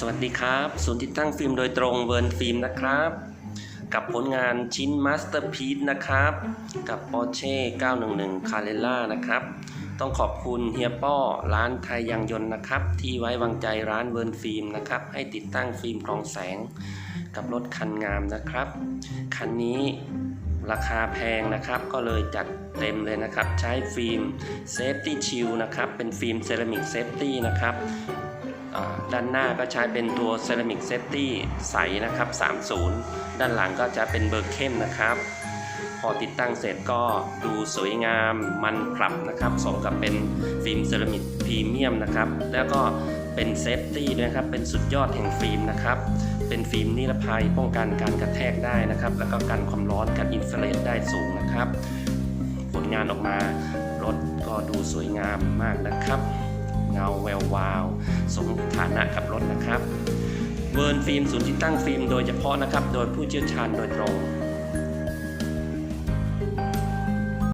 สวัสดีครับศูนย์ติดตั้งฟิล์มโดยตรงเวิร์นฟิล์มนะครับ กับผลงานชิ้นมาสเตอร์พี e นะครับ กับ Porsche 911 Carrera นะครับ ต้องขอบคุณเฮียป้อร้านไทยยางยนต์นะครับ ที่ไว้วางใจร้านเวิร์นฟิล์มนะครับ ให้ติดตั้งฟิล์มกรองแสง กับรถคันงามนะครับ คันนี้ราคาแพงนะครับก็เลยจัดเต็มเลยนะครับ ใช้ฟิล์ม Safety Shield นะครับ เป็นฟิล์มเซรามิกเซฟตี้นะครับ ด้านหน้าก็ใช้เป็นตัวเซรามิกเซฟตี้ใสนะครับ 30 ด้านหลังก็จะเป็นเบอร์เข้มนะครับ พอติดตั้งเสร็จก็ดูสวยงามมันปรับนะครับสมกับเป็นฟิล์มเซรามิกพรีเมียมนะครับ แล้วก็เป็นเซฟตี้ด้วยครับ เป็นสุดยอดแห่งฟิล์มนะครับ เป็นฟิล์มนิรภัยป้องกันการกระแทกได้นะครับ แล้วก็กันความร้อนกันอินฟราเรดได้สูงนะครับ ผลงานออกมารถก็ดูสวยงามมากนะครับ วาว สมฐานะกับรถนะครับ เวิร์นฟิล์มศูนย์ติดตั้งฟิล์มโดยเฉพาะนะครับ โดยผู้เชี่ยวชาญโดยตรง